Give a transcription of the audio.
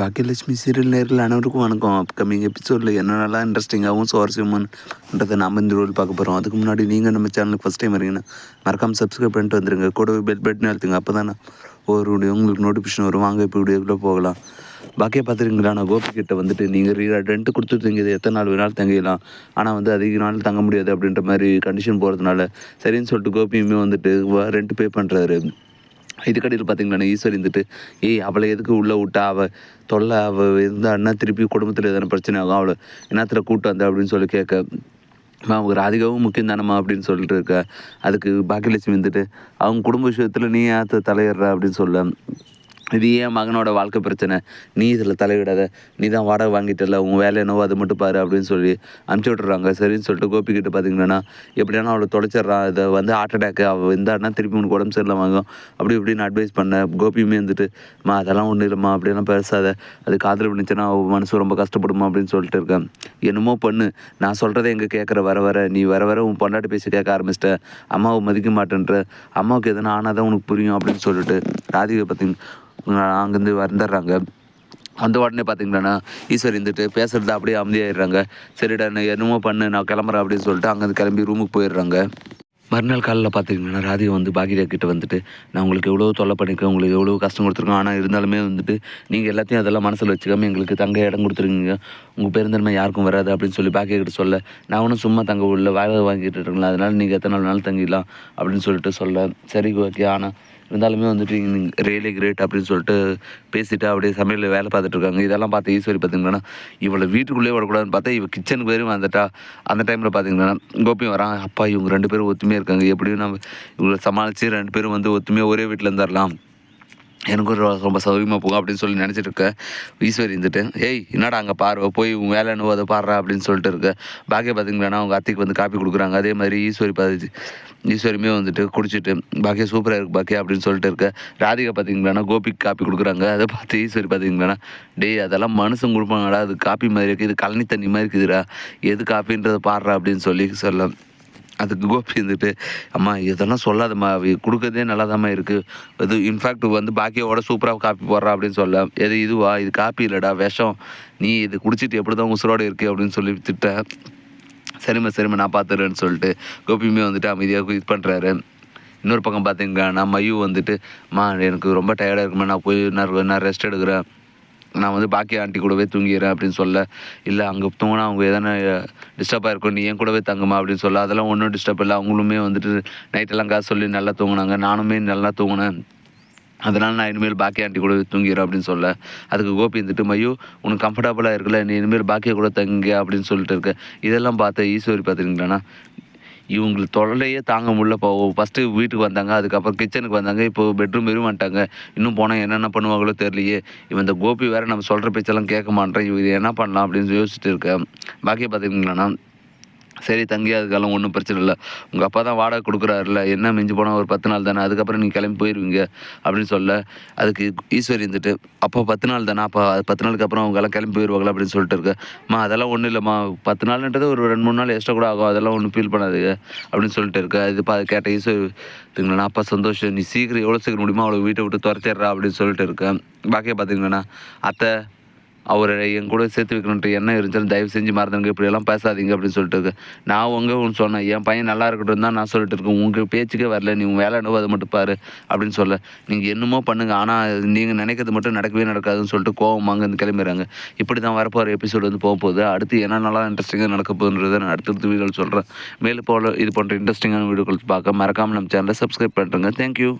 Baakiyalakshmi serial நேரில் அனைவருக்கும் வணக்கம். அப்கமிங் எபிசோடில் என்னென்னலாம் இன்ட்ரெஸ்டிங்காகவும் சுவாரஸ்யமானன்றதை நாம் இந்த ரோல் பார்க்க போகிறோம் அதுக்கு முன்னாடி நீங்கள் நம்ம சேனலுக்கு ஃபஸ்ட் டைம் வரீங்கன்னா மறக்காமல் சப்ஸ்கிரைப் பண்ணிட்டு வந்துருங்க. கூடவே பெட் பெட்னு அழுத்துங்க. அப்போ தானே ஒரு உங்களுக்கு நோட்டிஃபிகேஷன் வரும். வாங்க இப்போ வீடியோக்குள்ளே போகலாம். பாக்கியை பார்த்துருங்களா நான் கோபி கிட்ட வந்துட்டு நீங்கள் ரீ ரெண்ட்டு கொடுத்துருந்தீங்க. இது எத்தனை நாள் வேணாலும் தங்கிடலாம். ஆனால் வந்து அதிக நாள் தங்க முடியாது அப்படின்ற மாதிரி கண்டிஷன் போகிறதுனால சரின்னு சொல்லிட்டு கோபியுமே வந்துட்டு ரெண்ட் பே பண்ணுறாரு இதுக்கடையில் பார்த்தீங்கன்னா ஈஸ்வர் இருந்துட்டு ஏய் அவளை எதுக்கு உள்ளே விட்டா? அவள் தொல்லை அவள் இருந்தான்னா திருப்பி குடும்பத்தில் எதனா பிரச்சனை ஆகும்? அவளை என்னத்தில் கூட்டு வந்த? அப்படின்னு சொல்லி கேட்க அம்மா, அவங்க ராதிகாவும் முக்கியம் தானம்மா அப்படின்னு சொல்லிட்டு இருக்க. அதுக்கு பாக்கியலட்சுமி வந்துட்டு அவங்க குடும்ப விஷயத்தில் நீ ஏன் தலையிடுற? அப்படின்னு சொல்ல இது ஏன் மகனோட வாழ்க்கை பிரச்சனை. நீ இதில் தலையிடாத. நீ தான் வாடகை வாங்கிட்டல. உன் வேலை என்னவோ அதை மட்டும் பாரு அப்படின்னு சொல்லி அனுப்பிச்சி விட்றாங்க சரின்னு சொல்லிட்டு கோபி கிட்ட பார்த்தீங்கன்னா எப்படியானா அவளை தொலைச்சிட்றான். இதை வந்து ஹார்ட் அட்டாக் அவள் இருந்தான்னா திருப்பி உனக்கு உடம்பு சரியில்லை வாங்கும் அப்படி இப்படின்னு அட்வைஸ் பண்ண கோபியுமே வந்துட்டு மா அதெல்லாம் ஒன்றும் இல்லைம்மா. அப்படிலாம் பேசாத. அது காதல் விழுந்துச்சுன்னா அவள் மனசு ரொம்ப கஷ்டப்படுமா அப்படின்னு சொல்லிட்டு இருக்கேன் என்னமோ பண்ணு. நான் சொல்கிறத எங்கே கேட்குற வர வர. நீ வர வர உன் பொண்டாட்டி பேசி கேட்க ஆரம்பிச்சிட்ட. அம்மாவை மதிக்க மாட்டேன்ற. அம்மாவுக்கு எதனா ஆனால் தான் உனக்கு புரியும் அப்படின்னு சொல்லிட்டு ராதிகை பார்த்தீங்கன்னா அங்கேருந்து வந்துடுறாங்க. அந்த உடனே பார்த்தீங்கன்னா ஈஸ்வரி இருந்துட்டு பேசுறது அப்படியே அமைதியாயிடுறாங்க. சரிடா நான் என்னமோ பண்ணு நான் கிளம்புறேன் அப்படின்னு சொல்லிட்டு அங்கேருந்து கிளம்பி ரூமுக்கு போயிடுறாங்க. மறுநாள் காலையில் பார்த்தீங்கன்னா ராதிகா வந்து பாக்கியா கிட்ட வந்துட்டு நான் உங்களுக்கு எவ்வளோ தொல்லை பண்ணியிருக்கேன் உங்களுக்கு எவ்வளோ கஷ்டம் கொடுத்துருக்கோம். ஆனால் இருந்தாலுமே வந்துட்டு நீங்கள் எல்லாத்தையும் அதெல்லாம் மனசில் வச்சுக்காமல் எங்களுக்கு தங்க இடம் கொடுத்துருக்கீங்க. உங்கள் பெருந்தன்மை யாருக்கும் வராது அப்படின்னு சொல்லி பாக்கியா கிட்ட சொல்ல நான் ஒன்றும் சும்மா தங்க உள்ள வேலை வாங்கிட்டு இருக்கேன் அதனால் நீங்கள் எத்தனை நாள் நாள் தங்கிடலாம் அப்படின்னு சொல்லிட்டு சொல்ல சரி ஓகே ஆனால் இருந்தாலுமே வந்துட்டு ரியலி கிரேட் அப்படின்னு சொல்லிட்டு பேசிட்டு அப்படியே சமையலில் வேலை பார்த்துட்டு இருக்காங்க. இதெல்லாம் பார்த்து ஈஸ்வரி பார்த்தீங்கன்னா இவளை வீட்டுக்குள்ளேயே விடக்கூடாதுன்னு பார்த்தா இவ கிச்சனுக்கு வரையும் வந்துட்டா. அந்த டைமில் பார்த்தீங்கன்னா கோபியும் வரான் அப்பா இவங்க ரெண்டு பேரும் ஒத்துமையாக இருக்காங்க. எப்படியும் நம்ம இவங்களை சமாளித்து ரெண்டு பேரும் வந்து ஒத்துமையாக ஒரே வீட்டில் இருந்துடலாம் எனக்கும் ஒரு ரொம்ப சௌகரியமாக போகும் அப்படின்னு சொல்லி நினச்சிட்டு இருக்க. ஈஸ்வரி இருந்துட்டு ஏய் என்னடா அங்கே பாரு? போய் உன் வேலை என்னவோ அதை பாடுறா அப்படின்னு சொல்லிட்டு இருக்க. பாக்கிய பார்த்தீங்கன்னா அவங்க அத்தைக்கு வந்து காப்பி கொடுக்குறாங்க. அதே மாதிரி ஈஸ்வரி பார்த்து ஈஸ்வரியுமே வந்துட்டு குடிச்சிட்டு பாக்கியா சூப்பராக இருக்கு பாக்கியா அப்படின்னு சொல்லிட்டு இருக்க. ராதிகா பார்த்தீங்கன்னா கோபிக்கு காப்பி கொடுக்குறாங்க. அதை பார்த்து ஈஸ்வரி பார்த்தீங்கன்னா டேய் அதெல்லாம் மனுஷன் கொடுப்பாங்கடா. அது காப்பி மாதிரி இருக்குது இது கழனி தண்ணி மாதிரி இருக்குதுடா. எது காப்பின்றதை பாடுறா அப்படின்னு சொல்லி சொல்ல அதுக்கு கோபி இருந்துட்டு அம்மா இதெல்லாம் சொல்லாதம்மா. அவ கொடுக்கறதே நல்லாதாம்மா இருக்குது இது இன்ஃபேக்ட் வந்து பாக்கியோட சூப்பராக காப்பி போடுறா அப்படின்னு சொல்ல எது இதுவா? இது காப்பி இல்லைடா. விஷம். நீ இது குடிச்சிட்டு எப்படி தான் உசுரோடு இருக்கு? அப்படின்னு சொல்லி திட்டேன் சரிம்மா சரிம்மா. நான் பார்த்துறேன்னு சொல்லிட்டு கோபியுமே வந்துட்டு அமைதியாக இது பண்ணுறாரு இன்னொரு பக்கம் பார்த்தீங்கன்னா மையூ வந்துட்டு மா எனக்கு ரொம்ப டயர்டாக இருக்குமா நான் போய் நான் நான் ரெஸ்ட் எடுக்கிறேன். நான் வந்து பாக்கிய ஆண்டி கூடவே தூங்கிடுறேன் அப்படின்னு சொல்ல இல்லை அங்கே தூங்கினா அவங்க எதனா டிஸ்டர்பாக இருக்கும் நீ என் கூடவே தங்குமா? அப்படின்னு சொல்ல அதெல்லாம் ஒன்றும் டிஸ்டர்ப் இல்லை. அவங்களுமே வந்துட்டு நைட்டெல்லாம் காசு சொல்லி நல்லா தூங்கினாங்க. நானுமே நல்லா தூங்கினேன். அதனால் நான் இனிமேல் பாக்கிய ஆண்டி கூட தூங்கிடுறேன் அப்படின்னு சொல்ல அதுக்கு கோபி இருந்துட்டு மையோ உனக்கு கம்ஃபர்டபுளாக இருக்குல்ல. நீ இனிமேல் பாக்கிய கூட தங்க அப்படின்னு சொல்லிட்டு இருக்க. இதெல்லாம் பார்த்த ஈஸ்வரி பார்த்துருங்களேண்ணா இவங்களுக்கு தொல்லையே தாங்க முடியல. இப்போ ஃபஸ்ட்டு வீட்டுக்கு வந்தாங்க அதுக்கப்புறம் கிச்சனுக்கு வந்தாங்க இப்போ பெட்ரூம் வெறும் வந்துட்டாங்க இன்னும் போனால் என்னென்ன பண்ணுவாங்களோ தெரியலையே. இவன் இந்த கோபி வேறு நம்ம சொல்கிற பேச்செல்லாம் கேட்க மாட்டேன் இவன் இது என்ன பண்ணலாம் அப்படின்னு யோசிச்சுட்டு இருக்கேன். பாக்கி பார்த்துருக்கீங்களா சரி தங்கி அதுக்கெல்லாம் ஒன்றும் பிரச்சனை இல்லை. உங்கள் அப்பா தான் வாடகை கொடுக்குறாருல என்ன மிஞ்சி போனால் ஒரு பத்து நாள் தானே? அதுக்கப்புறம் நீங்கள் கிளம்பி போயிடுவீங்க அப்படின்னு சொல்ல அதுக்கு ஈஸ்வரி இருந்துட்டு அப்போ பத்து நாள் தானே? அப்போ அது பத்து நாளுக்கு அப்புறம் அவங்கெல்லாம் கிளம்பி போயிடுவாங்களா அப்படின்னு சொல்லிட்டு இருக்கு. அம்மா அதெல்லாம் ஒன்றும் இல்லைம்மா. பத்து நாள்ன்றது ஒரு ரெண்டு மூணு நாள் எக்ஸ்ட்ரா கூட ஆகும். அதெல்லாம் ஒன்றும் ஃபீல் பண்ணாதுங்க. அப்படின்னு சொல்லிட்டு இருக்க. இது பா கேட்ட ஈஸ்வரி நான் அப்பா சந்தோஷம். நீ சீக்கிரம் எவ்வளோ சீக்கிரம் முடியுமோ அவளை வீட்டை விட்டு துரத்திடுறா அப்படின்னு சொல்லிட்டு இருக்கேன் பாக்கியை பார்த்தீங்கன்னா அத்தை அவரை என் கூட சேர்த்து வைக்கணுன்ட்டு என்ன இருந்தாலும் தயவு செஞ்சு மறந்தவங்க இப்படியெல்லாம் பேசாதீங்க அப்படின்னு சொல்லிட்டு நான் உங்க ஒன்று சொன்னேன். என் பையன் நல்லா இருக்கட்டும் தான் நான் சொல்லிட்டு இருக்கேன். உங்கள் பேச்சுக்கே வரல. நீ உன் வேலை என்னவோ அதை மட்டும் பாரு அப்படின்னு சொல்ல. நீங்கள் என்னமோ பண்ணுங்க. ஆனால் நீங்கள் நினைக்கிறது மட்டும் நடக்கவே நடக்காதுன்னு சொல்லிட்டு கோவம் வந்து கிளம்பிடுறாங்க இப்படி தான் வரப்போகிற எபிசோடு வந்து போக போகுது. அடுத்து என்ன நல்லா இன்ட்ரெஸ்டிங்காக நடக்க போகுதுன்றதை நான் அடுத்தடுத்து வீடியோவில் சொல்கிறேன் மேலும் போல இது போன்ற இன்ட்ரெஸ்டிங்கான வீடியோக்கள் பார்க்க மறக்காமல் நம்ம சேனலை சப்ஸ்கிரைப் பண்ணுறேங்க தேங்க்யூ